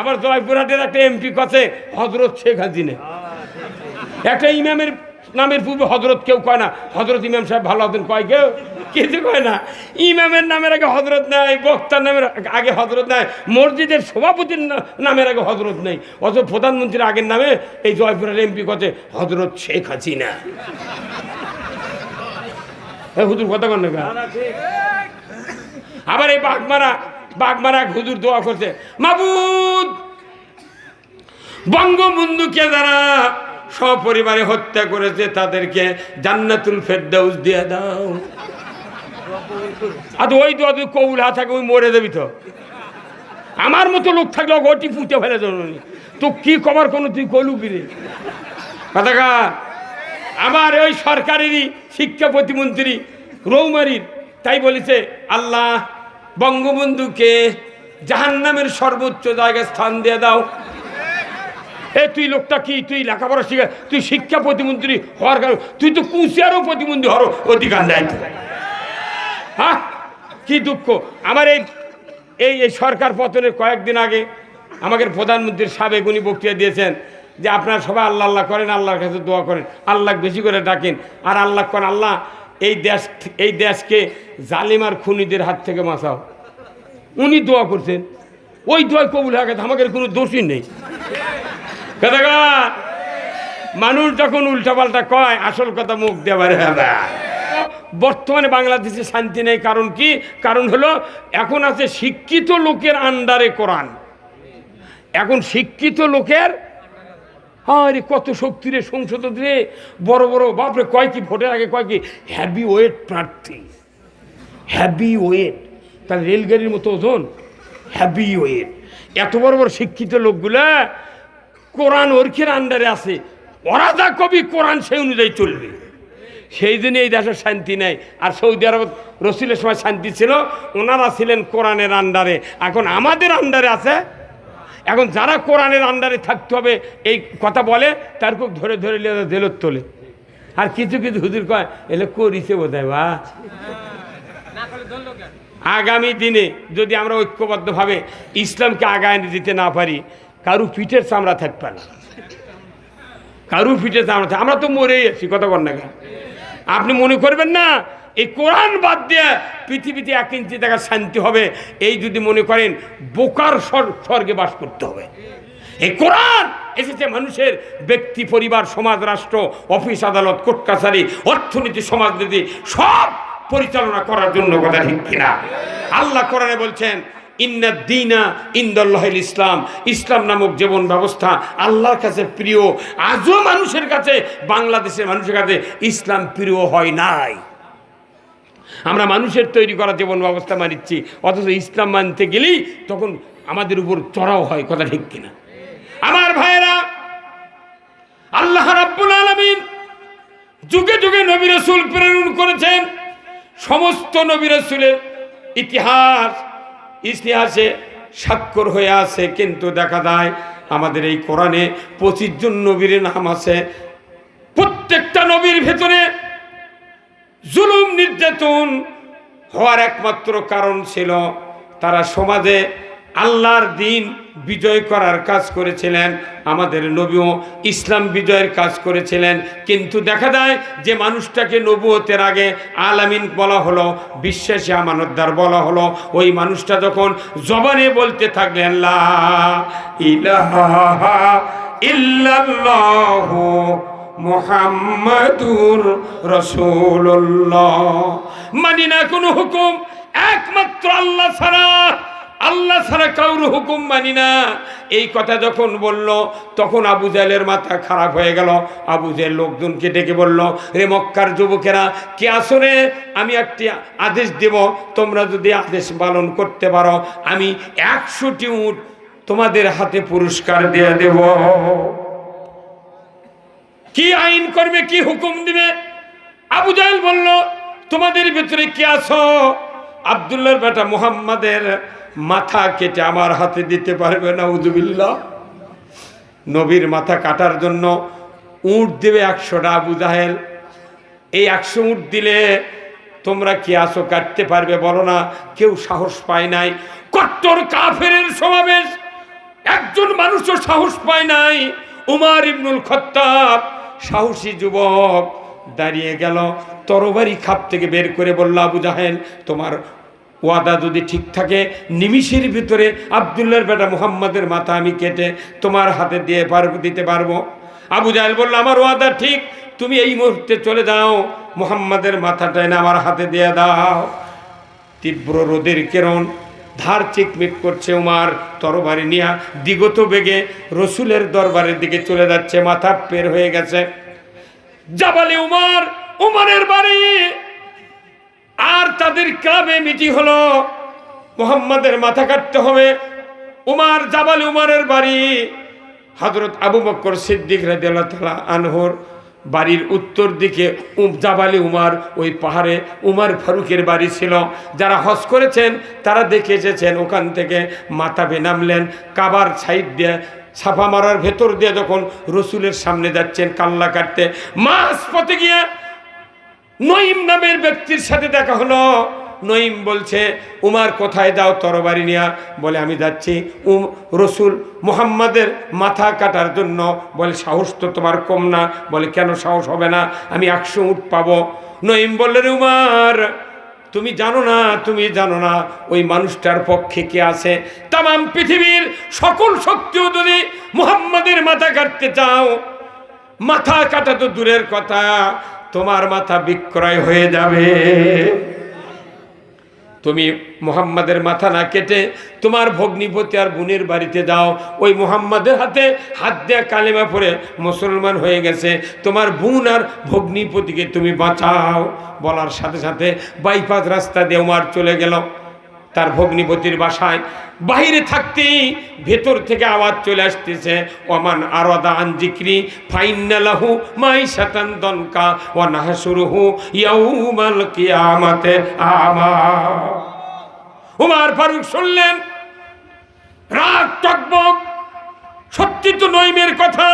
আবার জয়পুরহাটের একটা এমপি কাছে? হজরত শেখ হাসিনা। একটা ইমামের নামের পূর্বে হজরত কেউ কয় না? হজরত ইমাম সাহেব ভালো হতেন কয় কেউ? কিছু কয় না? ইমামের নামের আগে হজরত নাই বক্তার নামের আগে হজরত নাই মসজিদের সভাপতির নামের আগে হজরত নেই। অথচ প্রধানমন্ত্রীর আগের নামে এই জয়পুরের এমপি কছে? হজরত শেখ হাসিনা। হুজুর কথা কন না আবার এই বাঘমারা বাঘমারা এক হুজুর দোয়া করছে, মাবুদ, বঙ্গবন্ধুকে যারা সপরিবারে হত্যা করেছে, তাদেরকে জান্নাতুল ফেরদাউস দিয়ে দাও। আর ওই তো তুই কৌল হাত থাকে, ওই মরে যাবি তো। আমার মতো লোক থাকলে ওটি ফুটে ফেলে জরুরি তো কি কবার কোনো তুই কলু বিরে কথাকা আমার ওই সরকারেরই শিক্ষা প্রতিমন্ত্রী রৌমারির, তাই বলেছে, আল্লাহ বঙ্গবন্ধুকে জাহান্নামের সর্বোচ্চ জায়গায় স্থান দিয়ে দাও। এ, তুই লোকটা কি? তুই লেখাপড়া শিখা, তুই শিক্ষা প্রতিমন্ত্রী হওয়ার কারণ, তুই তো কুশিয়ারও প্রতিমন্ত্রী হওয়ার অধিকার দেয় হ্যাঁ? কি দুঃখ। আমার এই এই এই সরকার পতনের কয়েকদিন আগে আমাকে প্রধানমন্ত্রীর সাবেক উনি বক্তৃতা দিয়েছেন যে আপনারা সবাই আল্লাহ আল্লাহ করেন, আল্লাহর কাছে দোয়া করেন আল্লাহ বেশি করে ডাকেন। আর আল্লাহ করেন আল্লাহ এই দেশ, এই দেশকে জালিমার খুনিদের হাত থেকে বাঁচাও। উনি দোয়া করছেন। ওই দোয়া কবুল হয়ে গেছে, আমাদের কোনো দোষই নেই। মানুষ যখন উল্টাপাল্টা কয়, আসল কথা মুখ দেবার বর্তমানে বাংলাদেশে শান্তি নেই, কারণ কি? কারণ হলো, এখন আছে শিক্ষিত লোকের আন্ডারে কোরআন। এখন শিক্ষিত লোকের আরে, কত শক্তি রে, সংসদ রে। বড় বড়, বাপরে, কয় কি ভোটের আগে, কয় কি? হ্যাভি ওয়েট প্রার্থী। হ্যাভি ওয়েট তার রেলগাড়ির মতো ওজন। হ্যাভি ওয়েট এত বড় বড় শিক্ষিত লোকগুলা কোরআন ওরখের আন্ডারে আছে। ওরা যা কবি কোরআন, সেই অনুযায়ী চলবে। সেই জন্য এই দেশের শান্তি নেই। আর সৌদি আরব রসুলের সময় শান্তি ছিল। ওনারা ছিলেন কোরআনের আন্ডারে। এখন আমাদের আন্ডারে আছে এখন যারা কোরআনের আন্ডারে থাকতে হবে, এই কথা বলে, তার খুব ধরে ধরে লিয়ে জেলত তোলে। আর কিছু কিছু হুজুর কয়, এলে করিছে বোধ হয় বা? আগামী দিনে যদি আমরা ঐক্যবদ্ধভাবে ইসলামকে আগায় দিতে না পারি, কারু পিঠের চামড়া থাকবে না। কারু পিঠের চামড়া আমরা তো মরেই আছি, কথা বল না? আপনি মনে করবেন না এই কোরআন বাদ দিয়ে পৃথিবীতে এক ইঞ্চি দেখা শান্তি হবে, এই যদি মনে করেন বোকার স্বর- স্বর্গে বাস করতে হবে। এই কোরআন এসেছে মানুষের ব্যক্তি, পরিবার, সমাজ, রাষ্ট্র, অফিস, আদালত, কোর্ট, কাছারি, অর্থনীতি, সমাজনীতি, সব পরিচালনা করার জন্য কথা ঠিক কিনা? আল্লাহ কোরআনে বলছেন, ইন্না দিনা ইন্দল্লাহিল ইসলাম। ইসলাম নামক জীবন ব্যবস্থা আল্লাহর কাছে প্রিয়। আজও মানুষের কাছে, বাংলাদেশের মানুষের কাছে ইসলাম প্রিয় হয় নাই। আমরা মানুষের তৈরি করা জীবন ব্যবস্থা মানিচ্ছি। অথচ ইসলাম মানতে গেলেই তখন আমাদের উপর চড়াও হয়, কথা ঠিক কিনা? আমার ভাইয়েরা, আল্লাহ রাব্বুল আলামিন যুগে যুগে নবী রাসূল প্রেরণ করেছেন। সমস্ত নবী রাসূলের ইতিহাস, ইতিহাসে স্বাক্ষর হয়ে আছে, কিন্তু দেখা যায় আমাদের এই কোরআনে পঁচিশ জন নবীর নাম আছে। প্রত্যেকটা নবীর ভেতরে জুলুম নির্যাতন হওয়ার একমাত্র কারণ ছিল তারা সমাজে আল্লাহর দিন বিজয় করার কাজ করেছিলেন, আমাদের নবীও ইসলাম বিজয়ের কাজ করেছিলেন। কিন্তু দেখা যায় যে মানুষটাকে নবুয়তের আগে আলামিন বলা হলো, বিশ্বাসী আমানতদার বলা হলো। ওই মানুষটা যখন জবানে বলতে থাকলেন, লা ইলাহা ইল্লাল্লাহু মোহাম্মদুর রসুল্লাহ মানি না কোনো হুকুম, একমাত্র আল্লাহ ছাড়া। আল্লাহ ছাড়া কাউর হুকুম মানি না। এই কথা যখন বলল, তখন আবু জাহেলের মাথা খারাপ হয়ে গেল। আবু জাহেল লোকজনকে ডেকে বলল, রে মক্কার যুবকেরা, কে আসরে আমি একটি আদেশ দেব, তোমরা যদি আদেশ পালন করতে পারো, আমি একশোটি উট তোমাদের হাতে পুরস্কার দিয়ে দেব। কি আইন করবে, কি হুকুম দিবে? আবু জাহেল বলল, তোমাদের ভিতরে কি আছো? আবদুল্লার বেটা মুহাম্মাদের মাথা কেটে আমার হাতে দিতে পারবে না উজুবিল্লাহ নবীর মাথা কাটার জন্য উঁট দেবে একশোটা আবু জাহেল। এই একশো উঁট দিলে তোমরা কি আসো কাটতে পারবে বলো না, কেউ সাহস পায় নাই। কট্টর কাফের সমাবেশ, একজন মানুষও সাহস পায় নাই। উমার ইবনুল খত্তাব সাহসী যুবক দাঁড়িয়ে গেল, তরবারি খাপ থেকে বের করে বলল, আবু জাহেল, তোমার ওয়াদা যদি ঠিক থাকে, নিমিষের ভিতরে আবদুল্লার বেটা মুহাম্মাদের মাথা আমি কেটে তোমার হাতে দিয়ে পারব দিতে পারব। আবু জাহেল বলল, আমার ওয়াদা ঠিক, তুমি এই মুহূর্তে চলে যাও, মুহাম্মাদের মাথাটা এনে আমার হাতে দিয়ে দাও। তীব্র রোদের কেরণ ধার চিকমিক করছে উমার, তরবারি নিয়া, দিগত বেগে রসুলের দরবারের দিকে চলে যাচ্ছে, মাথা পের হয়ে গেছে। জাবালে উমার, উমারের বাড়ি। আর তাদের ক্লাবে মিটি হলো, মোহাম্মদের মাথা কাটতে হবে। উমার, জাবালে উমারের বাড়ি। হজরত আবু বক্কর সিদ্দিক রাদিয়াল্লাহু তাআলা আনহর বাড়ির উত্তর দিকে জাবালি উমার, ওই পাহাড়ে উমার ফারুকের বাড়ি ছিল। যারা হজ করেছেন, তারা দেখে এসেছেন, ওখান থেকে মাথা বেনামলেন কাবার সাইড দিয়ে, ছাপা মারার ভেতর দিয়ে যখন রসুলের সামনে যাচ্ছেন কাল্লা কাটতে মাছ পথে গিয়ে নঈম নামের ব্যক্তির সাথে দেখা হলো। নঈম বলছে, উমার কোথায় যাও তরবারি নিয়া? বলে, আমি যাচ্ছি উম, রসুল মুহাম্মাদের মাথা কাটার জন্য। বলে, সাহস তো তোমার কম না। বলে, কেন সাহস হবে না? আমি একশো উঠ পাবো। নঈম বললেন উমার, তুমি জানো না, তুমি জানো না, ওই মানুষটার পক্ষে কে আছে? তাম পৃথিবীর সকল শক্তিও যদি মুহাম্মাদের মাথা কাটতে চাও, মাথা কাটা তো দূরের কথা, তোমার মাথা বিক্রয় হয়ে যাবে। তুমি মোহাম্মদের মাথা না কেটে তোমার ভগ্নিপতি আর বোনের বাড়িতে দাও ওই মোহাম্মদের হাতে হাত দেয়া কালেমা পরে মুসলমান হয়ে গেছে। তোমার বোন আর ভগ্নিপতিকে তুমি বাঁচাও, বলার সাথে সাথে বাইপাস রাস্তা দিয়ে উমার চলে গেল। তার ভগ্নিপতির বাসায়। বাইরে থাকতেই ভেতর থেকে আওয়াজ চলে আসতেছে, ওমান আরদা আনজিক্রি ফাইনালাহু মাই শাতান দনকা, ওয়া নাহসুরুহু ইয়াউমাল কিয়ামাতে আমা। উমার ফারুক শুনলেন, রাগ, টকবক, সত্যি তো নইমের কথা,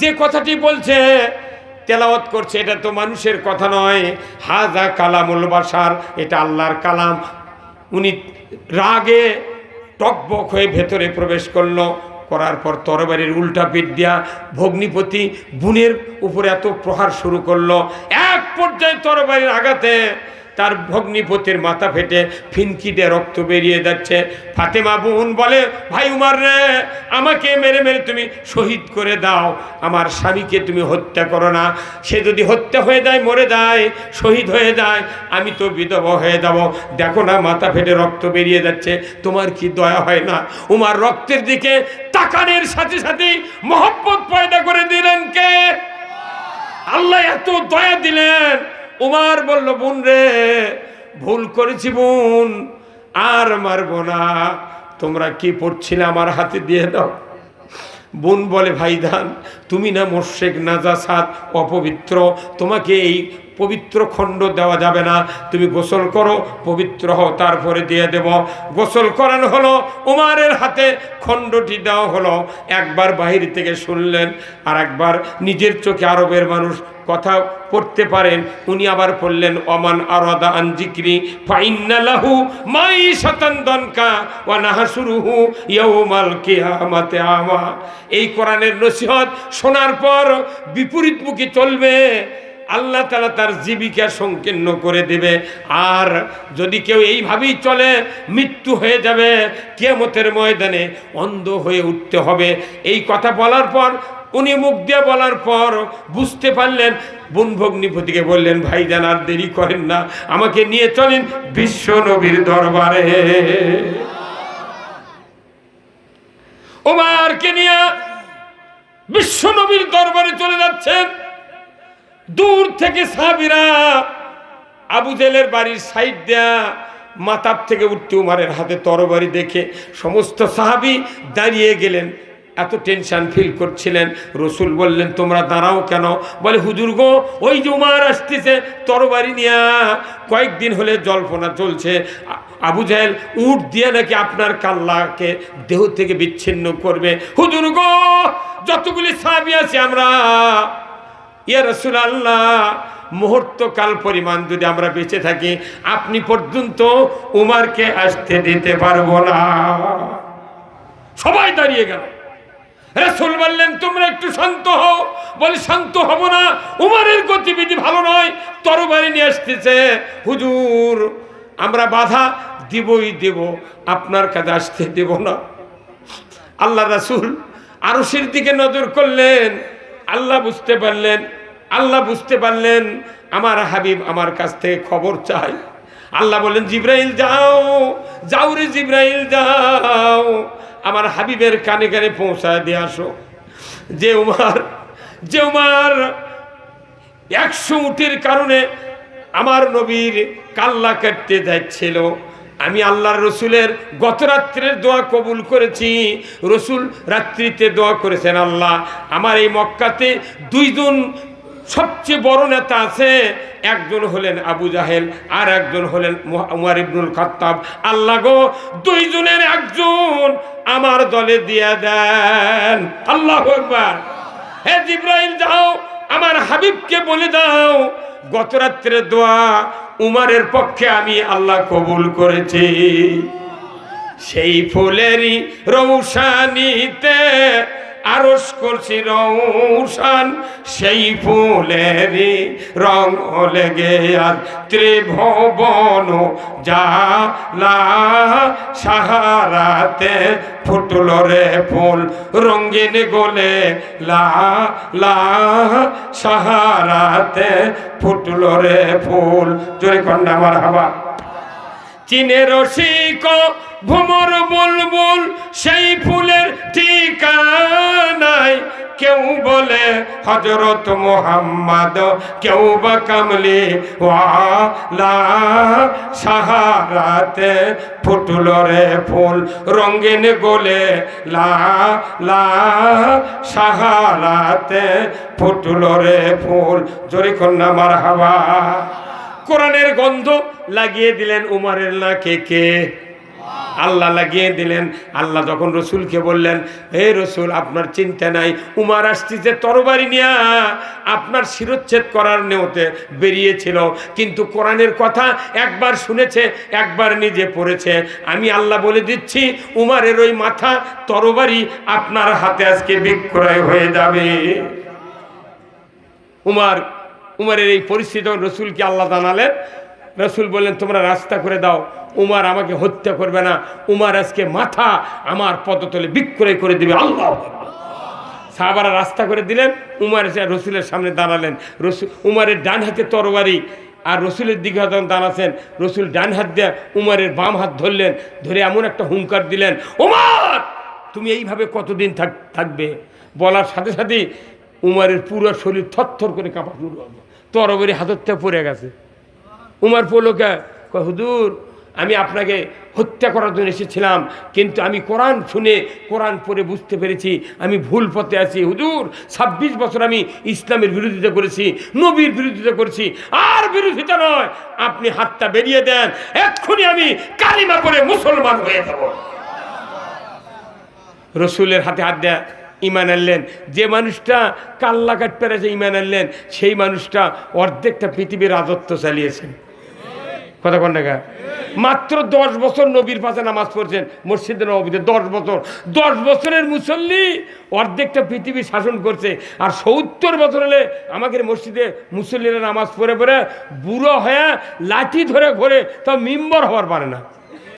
যে কথাটি বলছে, তেলাওয়াত করছে, এটা তো মানুষের কথা নয়। হাজা কালামুল বাসার এটা আল্লাহর কালাম। উনি রাগে টকবক হয়ে ভেতরে প্রবেশ করল। করার পর তরবারির উল্টা পিঠ দিয়া ভগ্নিপতি বুনের উপরে এত প্রহার শুরু করল। এক পর্যায়ে তরবারির আঘাতে তার ভগ্নিপতির মাথা ফেটে ফিনকি দিয়ে রক্ত বেরিয়ে যাচ্ছে। ফাতেমা বোন বলে, ভাই উমার রে, আমাকে মেরে মেরে তুমি শহীদ করে দাও। আমার স্বামীকে তুমি হত্যা করো না। সে যদি হত্যা হয়ে যায়, মরে যায়, শহীদ হয়ে যায়, আমি তো বিধবা হয়ে যাব। দেখো না, মাথা ফেটে রক্ত বেরিয়ে যাচ্ছে। তোমার কি দয়া হয় না? উমার রক্তের দিকে তাকানের সাথে সাথে মহব্বত পয়দা করে দিলেন কে? আল্লাহ এত দয়া দিলেন। উমার বলল, বোন রে, ভুল করেছি বোন, আর মারবো না। তোমরা কি পড়ছিলে আমার হাতে দিয়ে দাও? বোন বলে ভাইদান তুমি না মোর্শেক নাজাসাত অপবিত্র। তোমাকে এই পবিত্র খণ্ড দেওয়া যাবে না। তুমি গোসল করো, পবিত্র হও, তারপরে দিয়ে দেব। গোসল করানো হলো, উমারের হাতে খণ্ডটি দেওয়া হলো। একবার বাহির থেকে শুনলেন আর একবার নিজের চোখে আরবের মানুষ কথা পড়তে পারেন। উনি আবার পড়লেন অমান আরদা আনজিক্রি ফাইন্নালাহু মাই শতান্দনকা ওয়া নাহাসুরুহু ইয়াউমাল কিয়ামাতে আমা এই কোরআনের নসিহত শোনার পর বিপরীতমুখী চলবে। আল্লাহ তালা তার জীবিকা সংকীর্ণ করে দেবে। আর যদি কেউ এইভাবেই চলে, মৃত্যু হয়ে যাবে কেমতের ময়দানে অন্ধ হয়ে উঠতে হবে। এই কথা বলার পর, উনি মুখ দিয়ে বলার পর বুঝতে পারলেন বোন ভগ্নিপতিকে বললেন ভাই যান আর দেরি করেন না, আমাকে নিয়ে চলেন বিশ্ব নবীর দরবারে। ওমারকে নিয়ে বিশ্ব নবীর দরবারে চলে যাচ্ছেন। দূর থেকে সাবিরা আবু জেলের বাড়ির সাইড দেয়া মাতাব থেকে উঠতে উমারের হাতে তরবারি দেখে সমস্ত সাহাবি দাঁড়িয়ে গেলেন। এত টেনশন ফিল করছিলেন। রসুল বললেন, তোমরা দাঁড়াও কেন? বলে, হুজুর গো, ওই যে উমার আসতেছে, তরবারি নিয়া কয়েকদিন হলে জল্পনা চলছে। আবু জাহেল উঠ দিয়ে নাকি আপনার কাল্লাকে দেহ থেকে বিচ্ছিন্ন করবে। হুজুর গো, যতগুলি সাহাবি আছে আমরা ইয়া রসুল আল্লাহ মুহূর্তকাল পরিমাণ যদি আমরা বেঁচে থাকি, আপনি পর্যন্ত উমারকে আসতে দিতে পারব না। সবাই দাঁড়িয়ে গেল। রাসূল বললেন, তোমরা একটু শান্ত হও। বলে, শান্ত হব না, উমারের গতিবিধি ভালো নয়, তরবারি নিয়ে আসতেছে। হুজুর, আমরা বাধা দিবই দেব, আপনার কাছে আসতে দেব না। আল্লাহ রাসূল আরশের দিকে নজর করলেন, আল্লাহ বুঝতে পারলেন আল্লাহ বুঝতে পারলেন, আমার হাবিব আমার কাছ থেকে খবর চাই আল্লাহ বলেন জিব্রাইল যাও যাও রে জিব্রাইল, যাও। আমার হাবিবের কানে কানে পৌঁছায় দিয়ে আসো। যে উমার যে উমার একশো উটের কারণে আমার নবীর কাল্লা কাটতে যাচ্ছিল। আমি আল্লাহর রসুলের গত রাত্রের দোয়া কবুল করেছি। রসুল রাত্রিতে দোয়া করেছেন, আল্লাহ, আমার এই মক্কাতে দুইজন সবচেয়ে বড় নেতা আছে, একজন হলেন আবু জাহেল, আর একজন হলেন উমার ইবনুল খাত্তাব। আল্লাহ গো, দুইজনের একজন আমার দলে দিয়ে দেন। আল্লাহ একবার হে জিব্রাইল, যাও, আমার হাবিবকে বলে দাও, গত রাত্রে দোয়া উমারের পক্ষে আমি আল্লাহ কবুল করেছি। সেই ফুলেরই রৌশানিতে আরস করছি রৌশান, সেই ফুলেরই রং লেগে আর ত্রিভুবন জালা সাহারাতে ফুটল রে ফুল, রঙিন গোলে লা লা। সাহারাতে ফুটল রে ফুল, জোরে কন্যা আমার হাবা। চীনের রসিক ভ্রমর বুলবুল, সেই ফুলের ঠিকানায় কেউ বলে হজরত মোহাম্মদ, কেউ বা কামলি, ওয়ালা সাহারাতে ফুটল রে ফুল, রঙিন গোলে লা লা সাহারাতে ফুটল রে ফুল। জোরে কন্যা মার হাওয়া কোরআনের গন্ধ লাগিয়ে দিলেন উমারের নাকে কে? আল্লাহ লাগিয়ে দিলেন। আল্লাহ যখন রসুলকে বললেন হে রসুল, আপনার চিন্তা নাই। উমার আসতেছে তরবারি নিয়া। আপনার শিরোচ্ছেদ করার নেওতে বেরিয়েছিল। কিন্তু কোরআনের কথা একবার শুনেছে, একবার নিজে পড়েছে। আমি আল্লাহ বলে দিচ্ছি, উমারের ওই মাথা তরবারি আপনার হাতে আজকে বিক্রয় হয়ে যাবে। উমার, উমারের এই পরিস্থিতি রসুলকে আল্লাহ জানালেন রসুল বললেন, তোমরা রাস্তা করে দাও। উমার আমাকে হত্যা করবে না। উমার আজকে মাথা আমার পদতলে বিক্রয় করে দিবে। আল্লাহ সাহাবারা রাস্তা করে দিলেন। উমার এসে রসুলের সামনে দাঁড়ালেন। রসুল উমারের ডান হাতে তরবারি আর রসুলের দিকে যখন দাঁড়াচ্ছেন, রসুল ডান হাত দিয়ে উমারের বাম হাত ধরলেন, ধরে এমন একটা হুঙ্কার দিলেন, উমার, তুমি এইভাবে কতদিন থাক, থাকবে? বলার সাথে সাথেই উমারের পুরো শরীর থরথর করে কাঁপা শুরু হলো। তরবারি হাতরটা পড়ে গেছে। উমার পড়লোকে, কয়, হুজুর, আমি আপনাকে হত্যা করার জন্য এসেছিলাম, কিন্তু আমি কোরআন শুনে, কোরআন পড়ে বুঝতে পেরেছি, আমি ভুল পথে আছি। হুজুর, ছাব্বিশ বছর আমি ইসলামের বিরোধিতা করেছি, নবীর বিরোধিতা করেছি। আর বিরোধিতা নয়, আপনি হাতটা বেরিয়ে দেন, এক্ষুনি আমি কালিমা করে মুসলমান হয়ে যাব। রসুলের হাতে হাত দেয়া, ইমান আনলেন। যে মানুষটা কাল্লা কাট পেরেছে, ইমান আনলেন, সেই মানুষটা অর্ধেকটা পৃথিবীর রাজত্ব চালিয়েছেন। কথা কন টাকা মাত্র দশ বছর নবীর পাশে নামাজ পড়ছেন মসজিদে নবীতে দশ বছর। দশ বছরের মুসল্লি অর্ধেকটা পৃথিবী শাসন করছে। আর সত্তর বছর হলে আমাদের মসজিদে মুসল্লিরা নামাজ পড়ে পড়ে বুড়ো হয়ে লাঠি ধরে ঘরে তা মিম্বর হওয়ার পারে না।